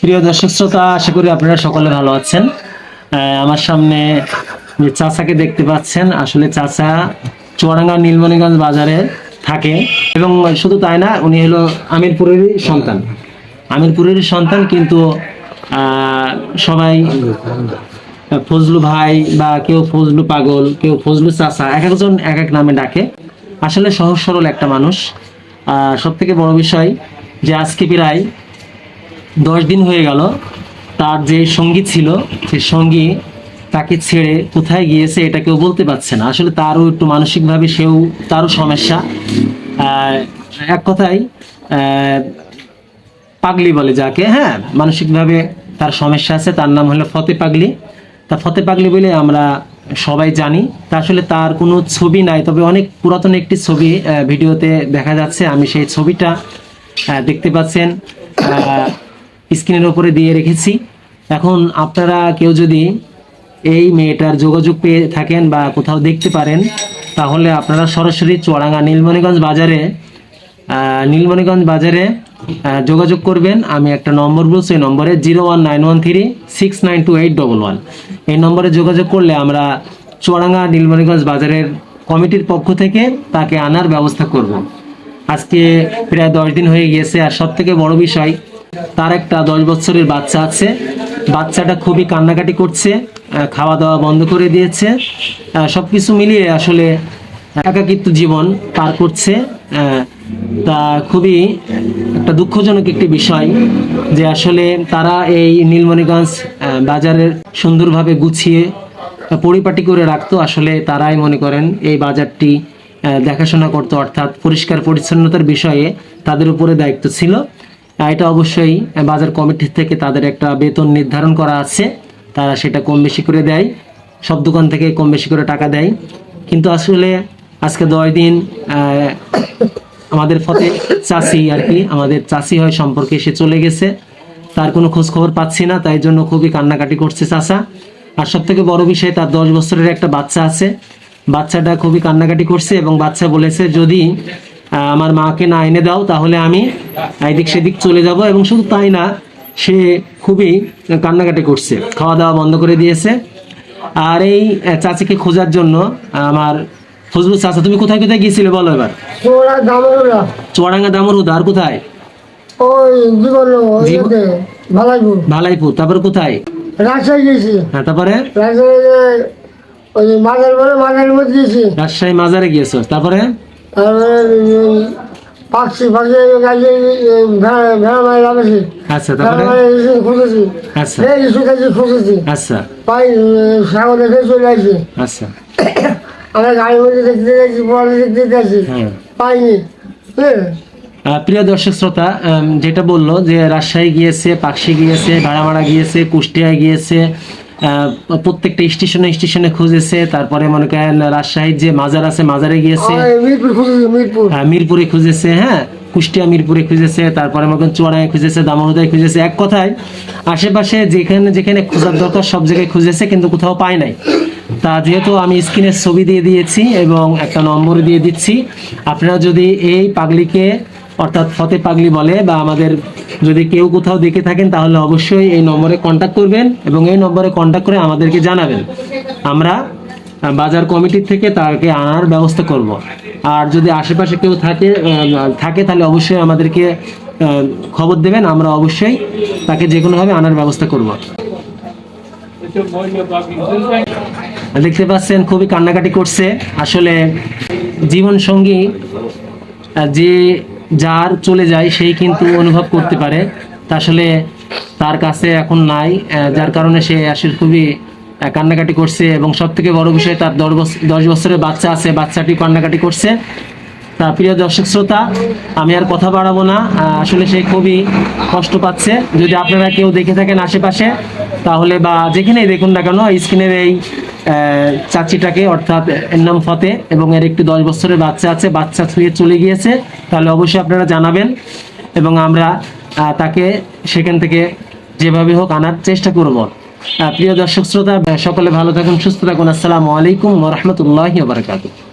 প্রিয় দর্শক শ্রোতা, আশা করি আপনারা সকলে ভালো আছেন। আমার সামনে চাচাকে দেখতে পাচ্ছেন, আসলে চাচা চুয়াডাঙ্গা নীলমণিগঞ্জ বাজারে থাকে এবং শুধু তাই না, উনি হলো আমিরপুরেরই সন্তান। আমিরপুরেরই সন্তান, কিন্তু সবাই ফজলু ভাই বা কেউ ফজলু পাগল, কেউ ফজলু চাচা, এক একজন এক এক নামে ডাকে। আসলে সহজ সরল একটা মানুষ। সব থেকে বড় বিষয় যে আজকে প্রায় দশ দিন হয়ে গেল। তার যে সঙ্গী ছিল সে সঙ্গী তাকে ছেড়ে কোথায় গিয়েছে এটা কেউ বলতে পারছে না। আসলে তারও একটু মানসিকভাবে সেও তারও সমস্যা। এক আহ, পাগলি বলে যাকে হ্যাঁ মানসিকভাবে তার সমস্যা আছে। তার নাম হলো ফতে পাগলি। তা ফতে পাগলি বলে আমরা সবাই জানি। তা আসলে তার কোনো ছবি নাই তবে অনেক পুরাতন একটি ছবি ভিডিওতে দেখা যাচ্ছে। আমি সেই ছবিটা দেখতে পাচ্ছেন। স্ক্রিনের উপরে দিয়ে রেখেছি। এখন আপনারা কেউ যদি এই মেয়েটার যোগাযোগ পেয়ে থাকেন বা কোথাও দেখতে পারেন, তাহলে আপনারা সরাসরি চুয়াডাঙ্গা নীলমণিগঞ্জ বাজারে নীলমণিগঞ্জ বাজারে যোগাযোগ করবেন। আমি একটা নম্বর বলছি, এই নম্বরে zero one nine one three, six nine two eight double one. এই নম্বরে যোগাযোগ করলে আমরা চুয়াডাঙ্গা নীলমণিগঞ্জ বাজারের কমিটির পক্ষ থেকে তাকে আনার ব্যবস্থা করব। আজকে প্রায় দশ দিন হয়ে গিয়েছে, আর সব থেকে বড় বিষয় তার একটা দশ বছরের বাচ্চা আছে। বাচ্চাটা খুবই কান্নাকাটি করছে খাওয়া দাওয়া বন্ধ করে দিয়েছে। সব কিছু মিলিয়ে আসলে একাকিত্ব জীবন পার করছে। তা খুবই একটা দুঃখজনক একটি বিষয় যে আসলে তারা এই নীলমণিগঞ্জ বাজারের সুন্দরভাবে গুছিয়ে পরিপাটি করে রাখতো। আসলে তারাই মনে করেন এই বাজারটি দেখাশোনা করতো, অর্থাৎ পরিষ্কার পরিচ্ছন্নতার বিষয়ে তাদের উপরে দায়িত্ব ছিল। এটা অবশ্যই বাজার কমিটি থেকে তাদের একটা বেতন নির্ধারণ করা আছে। তারা সেটা কম বেশি করে দেয়। সব দোকান থেকে কম বেশি করে টাকা দেয়। কিন্তু আসলে আজকে দশ দিন আমাদের ফতে চাষি আর কি, আমাদের চাষি হয় সম্পর্কে সে চলে গেছে। তার কোনো খোঁজ খবর পাচ্ছি না, তাই জন্য খুবই কান্নাকাটি করছে চাষা। আর সব থেকে বড় বিষয়, তার দশ বছরের একটা বাচ্চা আছে। বাচ্চাটা খুবই কান্নাকাটি করছে এবং বাচ্চা বলেছে, যদি আমার মাকে না এনে দাও তাহলে আমি এদিক সেদিক চলে যাব। এবং শুধু তাই না সে খুবই কান্নাকাটি করছে। খাওয়া দাওয়া বন্ধ করে দিয়েছে। আর এই চাচিকে খোঁজার জন্য আমার ফজলুল চাচা তুমি কোথায় কোথায় গিয়েছিলে বলো এবার? দামরা চুয়াডাঙ্গা দামরুদ আর কোথায়? ভালাইপুর। তারপরে কোথায়? রাজশাহী গেছি হ্যাঁ তারপরে? রাজশাহীতে মাজার বলে মাজারের মধ্যে গেছি রাজশাহী মাজারে গিয়েছো তারপরে? পাখি পাখি গাড়ি ভেড়া ভেড়া আচ্ছা খুঁজেছি আচ্ছা। আচ্ছা। আচ্ছা। আমরা গাড়ির মধ্যে দেখতে পাইনি হ্যাঁ প্রিয় দর্শক শ্রোতা যেটা বলল যে রাজশাহী গিয়েছে পাকশি গিয়েছে ভাড়ামারা গিয়েছে, কুষ্টিয়ায় গিয়েছে প্রত্যেকটা স্টেশনে স্টেশনে খুঁজেছে তারপরে মনে করেন রাজশাহীর যে মাজার আছে মাজারে গিয়েছে। ওই মিরপুর খুঁজেছি মিরপুর। হ্যাঁ, মিরপুরে খুঁজেছে হ্যাঁ কুষ্টিয়া মিরপুরে খুঁজেছে তারপরে মনে করেন চুয়াডাঙ্গায় খুঁজেছে দামোহদায় খুঁজেছে। এক কথায় আশেপাশে যেখানে যেখানে খোঁজার দরকার সব জায়গায় খুঁজেছে কিন্তু কোথাও পায় নাই। তা যেহেতু আমি স্ক্রিনের ছবি দিয়ে দিয়েছি এবং একটা নম্বর দিয়ে দিচ্ছি আপনারা যদি এই পাগলিকে অর্থাৎ ফতে পাগলি বলে বা আমাদের যদি কেউ কোথাও দেখে থাকেন, তাহলে অবশ্যই এই নম্বরে কন্ট্যাক্ট করবেন এবং এই নম্বরে কন্ট্যাক্ট করে আমাদেরকে জানাবেন। আমরা বাজার কমিটির থেকে তাকে আনার ব্যবস্থা করব। আর যদি আশেপাশে কেউ থাকে থাকে, তাহলে অবশ্যই আমাদেরকে খবর দেবেন। আমরা অবশ্যই তাকে যে কোনোভাবে আনার ব্যবস্থা করব। দেখতে পাচ্ছেন, খুবই কান্নাকাটি করছে। আসলে জীবন সঙ্গী যে যার চলে যায়, সেই কিন্তু অনুভব করতে পারে। তা আসলে তার কাছে এখন নাই যার কারণে সে আসলে খুবই কান্নাকাটি করছে এবং সব থেকে বড় বিষয় তার দশ বছর দশ বছরের বাচ্চা আছে, বাচ্চাটি কান্নাকাটি করছে। তা প্রিয় দর্শক শ্রোতা, আমি আর কথা বাড়াবো না। আসলে সে খুবই কষ্ট পাচ্ছে। যদি আপনারা কেউ দেখে থাকেন আশেপাশে, তাহলে বা যেখানেই দেখুন না কেন, স্ক্রিনের এই চাচিটাকে, অর্থাৎ এর নাম ফতে, এবং এর একটি দশ বছরের বাচ্চা আছে, বাচ্চা ছুঁয়ে চলে গিয়েছে। তাহলে অবশ্যই আপনারা জানাবেন এবং আমরা তাকে সেখান থেকে যেভাবে হোক আনার চেষ্টা করব। প্রিয় দর্শক শ্রোতা, সকলে ভালো থাকুন, সুস্থ থাকুন। আসসালামু আলাইকুম রহমতুল্লাহ বারকাতুহ।